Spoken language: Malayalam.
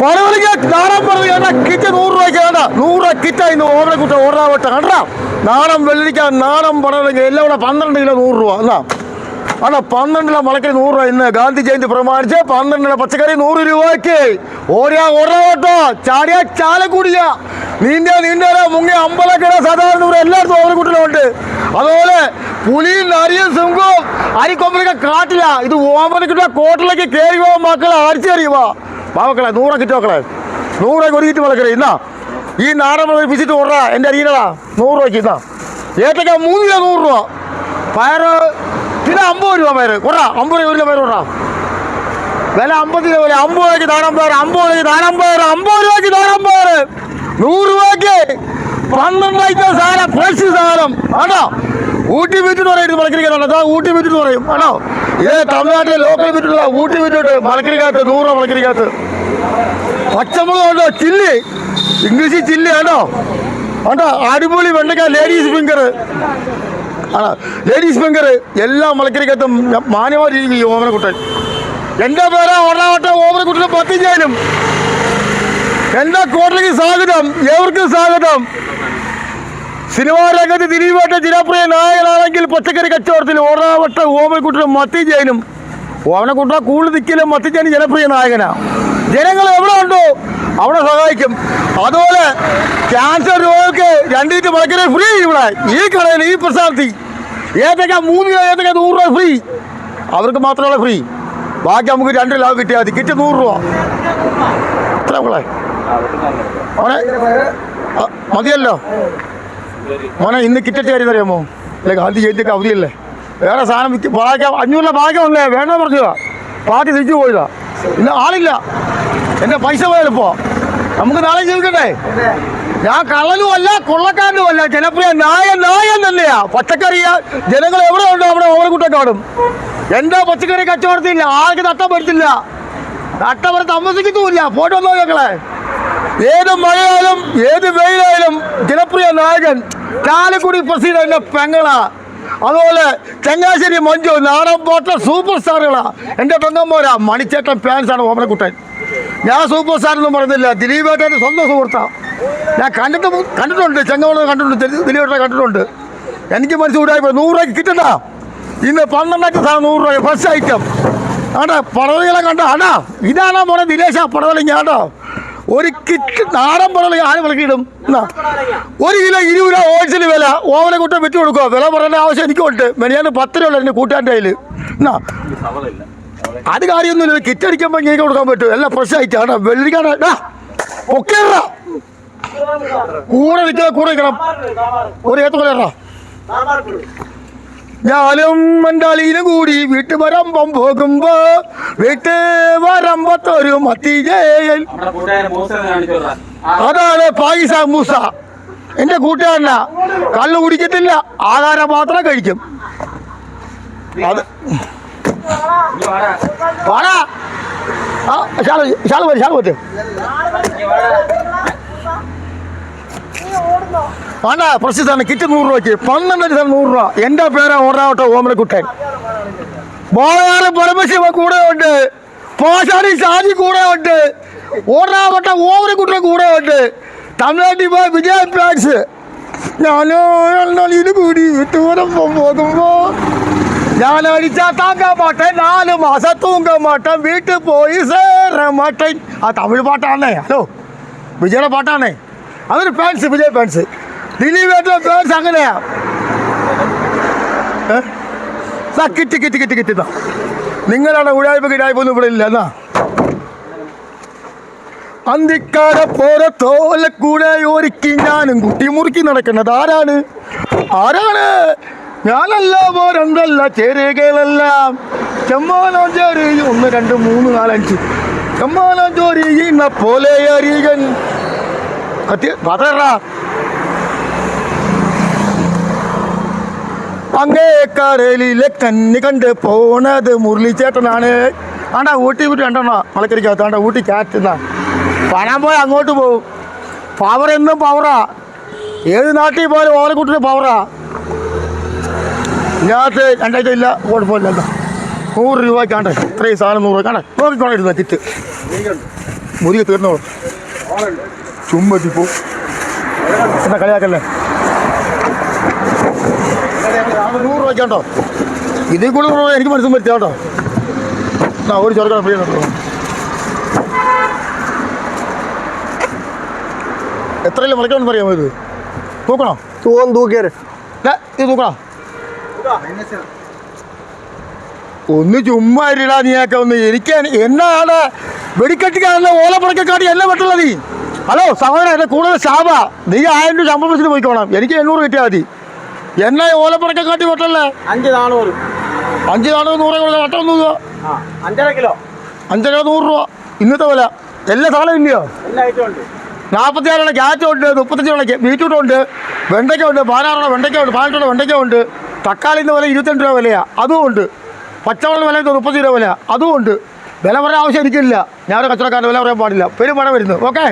രൂപ വെള്ളിക്ക എല്ലാം കൂടെ പന്ത്രണ്ട് കിലോ നൂറ് രൂപ. എന്നാ അണ്ണാ പന്ത്രണ്ടിലെ മുളക്കരി നൂറ് രൂപ ഇന്ന് ഗാന്ധി ജയന്തി പ്രമാണിച്ച് പന്ത്രണ്ടിലെ പച്ചക്കറി നൂറ് രൂപയ്ക്ക്. ഓരോ ഓർഡർ ചാടിയ ചാലക്കൂടിയ. നീന്തിയ മുങ്ങി മുങ്ങിയ അമ്പലക്കര സാധാരണ എല്ലായിടത്തും ഓവനെ കുട്ടികളുണ്ട് അതുപോലെ പുലിയും നരിയും സിംഹവും അരിക്കൊമ്പലൊക്കെ കാട്ടില്ല ഇത് ഓമനക്കിട്ട കോട്ടിലേക്ക് കയറി പോകാൻ മക്കളെ അടിച്ചേറിയുവാ പാവക്കളെ നൂറ കിറ്റോക്കളെ നൂറ് ഒരു കിറ്റ് വളക്കറി ഇന്നാ. ഈ നാടൻ വിസിറ്റ് ഓർഡറാ എന്റെ അരിയനടാ. നൂറ് രൂപയ്ക്ക് ഇന്നാ. ഏത്തക്ക മൂന്ന് കിലോ നൂറ് രൂപ. പയറ് പിന്നെ അമ്പത് രൂപ പയറ്. കൊറ അമ്പത് രൂപ ഒരു പയറ് കൊറ വില അമ്പത് രൂപ വില അമ്പത് രൂപയ്ക്ക് നാടൻ പയർ അമ്പത് രൂപയ്ക്ക് നാടൻ പയർ അമ്പത് രൂപയ്ക്ക് നാടൻ പയർ നൂറ് രൂപയ്ക്ക് പന്ത്രണ്ട് ഐറ്റം സാധനം ഫ്രഷ് സാധനം. ആണോ? ഊട്ടി വിറ്റിട്ട് പറയും ഇത് മലക്കരിക്കാനുള്ള അതാ ഊട്ടി വിറ്റിട്ട് പറയും. ആണോ? ഇത് തമിഴ്നാട്ടിലെ ലോക്കൽ വിറ്റിട്ടുള്ള ഊട്ടി വിറ്റിട്ട് മലക്കരിക്കകത്ത് നൂറ് രൂപ മലക്കരിക്കകത്ത്. പച്ചമുളക് ഉണ്ടോ? ചില്ലി. ഇംഗ്ലീഷിൽ ചില്ലി ആണോ? ആണ്ടോ അടിപൊളി വെണ്ടക്ക ലേഡീസ് ഫിംഗർ ആണോ? ലേഡീസ് ഫിംഗർ എല്ലാ മലക്കരിക്കത്തും മാന്യമായിരിക്കും ഈ ഓമനക്കുട്ടൻ. എന്റെ പേരാ ഓടാവട്ടെ ഓമനക്കുട്ടനും പത്തിഞ്ചാനും. എന്റെ കോട്ടിലേക്ക് സ്വാഗതം. ഏവർക്കും സ്വാഗതം. സിനിമാ രംഗത്ത് ദിലീപേട്ട ജനപ്രിയ നായകനാണെങ്കിൽ പച്ചക്കറി കച്ചവടത്തിൽ ഓടാവട്ട ഓമനക്കുട്ടനും മത്തിജയനും ഓമനക്കുട്ട കൂടുതൽ നിൽക്കലും മത്തിജയനും ജനപ്രിയ നായകനാ. ജനങ്ങൾ എവിടെ ഉണ്ടോ അവിടെ സഹായിക്കും. അതുപോലെ ക്യാൻസർ രോഗികൾക്ക് രണ്ടീറ്റ് മലക്കര ഫ്രീ ഇവിടെ. ഈ കടയിൽ ഈ പ്രസ്ഥാനത്തിൽ ഏതൊക്കെ മൂന്ന് കിലോ ഏതൊക്കെ നൂറ് രൂപ ഫ്രീ അവർക്ക് മാത്രമല്ല ഫ്രീ ബാക്കി നമുക്ക് രണ്ട് ലാഭം കിട്ടിയാൽ മതി. കിറ്റ് നൂറ് രൂപ. എത്ര മോനെ മതിയല്ലോ. മോനെ ഇന്ന് കിറ്ററ്റ് കാര്യം അറിയാമോ അല്ലെ ഗാന്ധി ജയന്തിക്ക് അവധിയല്ലേ? വേറെ സാധനം വിറ്റ് ഭാഗ്യം അഞ്ഞൂറിലെ ഭാഗ്യം ഒന്നേ വേണ്ട പറഞ്ഞതാ. പാർട്ടി തിരിച്ചു പോയതാ. ഇന്ന് ആളില്ല. എന്റെ പൈസ പോയാലിപ്പോ നമുക്ക് നാളെ ജീവിക്കട്ടെ ഞാൻ കള്ളനും അല്ല കൊള്ളക്കാരനും അല്ല. ജനപ്രിയ നായ നായൻ തന്നെയാ. പച്ചക്കറിയ ജനങ്ങൾ എവിടെ ഉണ്ടോ അവിടെ ഓരോ കാണും. എന്താ പച്ചക്കറി കച്ചവടത്തില്ല? ആൾക്ക് നട്ടം വരുത്തില്ല. നട്ടം വരെ താമസിക്കത്തുമില്ല പോയിട്ട് വന്നോ ഞങ്ങളെ. ഏത് മഴയായാലും ഏത് വെയിലായാലും ജനപ്രിയ നായകൻ ചാലക്കുടി പ്രസിഡന്റ് പെങ്ങളാ. അതുപോലെ ചങ്ങാശ്ശേരി മഞ്ജു നാടൻ പോട്ട സൂപ്പർ സ്റ്റാറുകളാ. എന്റെ പെങ്ങന്മാരാ മണിച്ചേട്ടൻ ഫാൻസാണ് ഓമനക്കുട്ടൻ ഞാൻ സൂപ്പർ സ്റ്റാർ ഒന്നും പറയുന്നില്ല ദിലീപേട്ടന്റെ സ്വന്തം സുഹൃത്താണ് ഞാൻ കണ്ടിട്ട് കണ്ടിട്ടുണ്ട് ചെങ്ങമ്മ കണ്ടിട്ടുണ്ട് ദിലീപേട്ടനെ കണ്ടിട്ടുണ്ട്. എനിക്ക് മനസ്സിലായി നൂറ് രൂപയ്ക്ക് കിട്ടണ്ട ഇന്ന് പന്ത്രണ്ടാക്കി സാധനം നൂറ് രൂപ ഫസ്റ്റ് ഐറ്റം ആണ്ടാ പടവലികളെ കണ്ട? ആണ്ടാ ഇതാണോ മോനെ ദിലേശ പടവലിങ്ങ ആണ്ടോ ഒരു കിറ്റ് നാടൻ പടവലി ആര് വിളക്കിയിടും? എന്നാ? ഒരു കിലോ ഇരുപത് രൂപ ഹോൾസെയിൽ വില. ഓവനെ കൂട്ടം വിറ്റ് കൊടുക്കുക വില പറയേണ്ട ആവശ്യം എനിക്ക് എനിക്കുണ്ട്. മെനിയാന്ന് പത്ത് രൂപ എന്റെ കൂട്ടാന്റെ കയ്യിൽ എന്നാ? അത് കാര്യമൊന്നുമില്ല. കിറ്റ് അടിക്കുമ്പോൾ ഇങ്ങനെ കൊടുക്കാൻ പറ്റും. എല്ലാം ഫ്രഷ് ആയിട്ട് ആണ്ടാ വെള്ളിക്കാണ് കൂടെ നിൽക്കണം കൂടെ നിൽക്കണം ഒരു ഏത്തക്കൊല ഞാനും എന്റെ അളിയിലും കൂടി വീട്ടു വരമ്പം പോകുമ്പോ വീട്ടു വരമ്പത്തൊരു. ആ, അതാണ് പായിസ മൂസ എന്റെ കൂട്ടുകാരനാ കള്ളു കുടിക്കത്തില്ല ആഹാരം മാത്രം കഴിക്കും അത് വാടാ. ആ ശാല ശാല പോറ്റ്. വേണ്ട പ്രസിദ്ധാണ് കിറ്റ് നൂറ് രൂപയ്ക്ക്. പന്ത്രണ്ട് ദിവസം നൂറ് രൂപ. എന്റെ പേരാ ഓർഡാവട്ടെ ഓമനക്കുട്ടൻ. ബോയാറ് പരമശിവ കൂടെ ഉണ്ട്. പാശാടി ഷാജി കൂടെ ഉണ്ട്. ഓർഡാവട്ടെ ഓമനക്കുട്ടൻ കൂടെ ഉണ്ട്. തമിഴ്നാട്ടിൽ പോയ വിജയ പ്ലാക്സ് ഞാനോ ഇത് കൂടി വിട്ടുപോലും പോകുമ്പോ ഞാൻ അടിച്ചാ താങ്ക മാട്ടേൻ നാല് മാസം തൂങ്ക മാട്ടേൻ വീട്ടിൽ പോയി സേറ മാട്ടേൻ ആ തമിഴ് പാട്ടാണേ. ഹലോ വിജയുടെ പാട്ടാണേ. അതൊരു ഫാൻസ് വിജയ് ഫാൻസ് ദിലീപ് ഏറ്റവും ഫാൻസ് അങ്ങനെയാ കിട്ടി കിട്ടി കിട്ടി കിട്ടി ഉഴായ്പ കിടായ്പ ഒന്നും ഇവിടെ ഇല്ല എന്നാ? അന്തിക്കാര പോലെ തോല കൂടെ ഒരുക്കി ഞാനും കുട്ടി മുറുക്കി നടക്കുന്നത്. ആരാണ്? ആരാണ്? ഞാനല്ല പോരണ്ടല്ല ചേരുകകളെല്ലാം. ചെമ്മാനോ ചേരി ഒന്ന് രണ്ട് മൂന്ന് നാലഞ്ച് ചെമ്മാനോ ചോരി പോലെ അരികൻ. കത്തി അങ്ങേ കടലിലെ കന്നി കണ്ട് പോണത് മുരളിച്ചേട്ടനാണ്. ആണ്ടാ ഊട്ടി വിട്ട് രണ്ടെണ്ണ മലക്കരിക്കകത്ത് ആണ്ടാ ഊട്ടി കാറ്റുന്ന പണം പോയി അങ്ങോട്ട് പോവും. പവർ എന്നും പവറാ ഏത് നാട്ടിൽ പോയാലും ഓലക്കുട്ടിന് പവറാ ഇതിനകത്ത് രണ്ടാഴ്ച ഇല്ല കുഴപ്പമില്ല. നൂറ് രൂപയ്ക്കാണ്ട് ഇത്രയും സാധനം നൂറ് രൂപ കാണേ നോക്കിക്കോളാം കിറ്റ് മുരുകി തീർന്നോളും. ചുമ്പത്തിപ്പോ എന്നാ കളിയാക്കല്ലേ? നൂറ് രൂപ കേട്ടോ ഇതിൽ കൂടുതൽ രൂപ എനിക്ക് മനസ്സിൽ പറ്റിയ കേട്ടോ. എന്നാ ഒരു ചെറുക്കണം ഫ്രീ കേട്ടോ എത്രയല്ലേ മുളയ്ക്കണമെന്ന് പറയാമോ ഇത്? തൂക്കണോ? തൂവൻ തൂക്കിയത് ഇത് തൂക്കണോ? ഒന്ന് ചുമ്മാ ഇരിടാ നീയൊക്കെ ഒന്ന്. എനിക്ക് എന്നാണ് വെടിക്കെട്ടിക്കാരല്ല ഓലപ്പുറക്കാട്ടി എല്ലാം പെട്ടുള്ളത് നീ. ഹലോ സഹോദരൻ എന്റെ കൂടുതൽ ശാപ. നീ ആയിരം രൂപ ശമ്പളം പോയി പോയിക്കോണം. എനിക്ക് എണ്ണൂറ് കിട്ടിയാൽ മതി. എന്നെ ഓലപ്പുറക്കാട്ടി വെട്ടല്ലേ അഞ്ച് നാണൂറ് അഞ്ച് നാണൂറ് നൂറ് കൊടുക്കുക വട്ടം രൂപ ആ അഞ്ചര കിലോ. അഞ്ചര നൂറ് രൂപ. ഇന്നത്തെ വില. എല്ലാ സാധനം ഇല്ലയോ? എല്ലാ ഐറ്റം ഉണ്ട്. മുപ്പത്തഞ്ച് ആറുള്ള മുപ്പത്തഞ്ചുള്ള ബീറ്റ്റൂട്ട് ഉണ്ട് വെണ്ടയ്ക്ക ഉണ്ട് പതിനാറുള്ള വെണ്ടയ്ക്ക ഉണ്ട് പതിനെട്ടുള്ള വെണ്ടയ്ക്ക ഉണ്ട് തക്കാളിന്റെ വില ഇരുപത്തിരണ്ട് രൂപ വിലയാണ് അതും ഉണ്ട്. പച്ചവെള്ളം വില മുപ്പത്തി രൂപ വില അതും ഉണ്ട്. വില പറയാൻ ആവശ്യം എനിക്കില്ല. ഞാനൊരു കച്ചവടക്കാരന്റെ വില പറയാൻ പാടില്ല. പെരും പണം വരുന്നു. ഓക്കെ?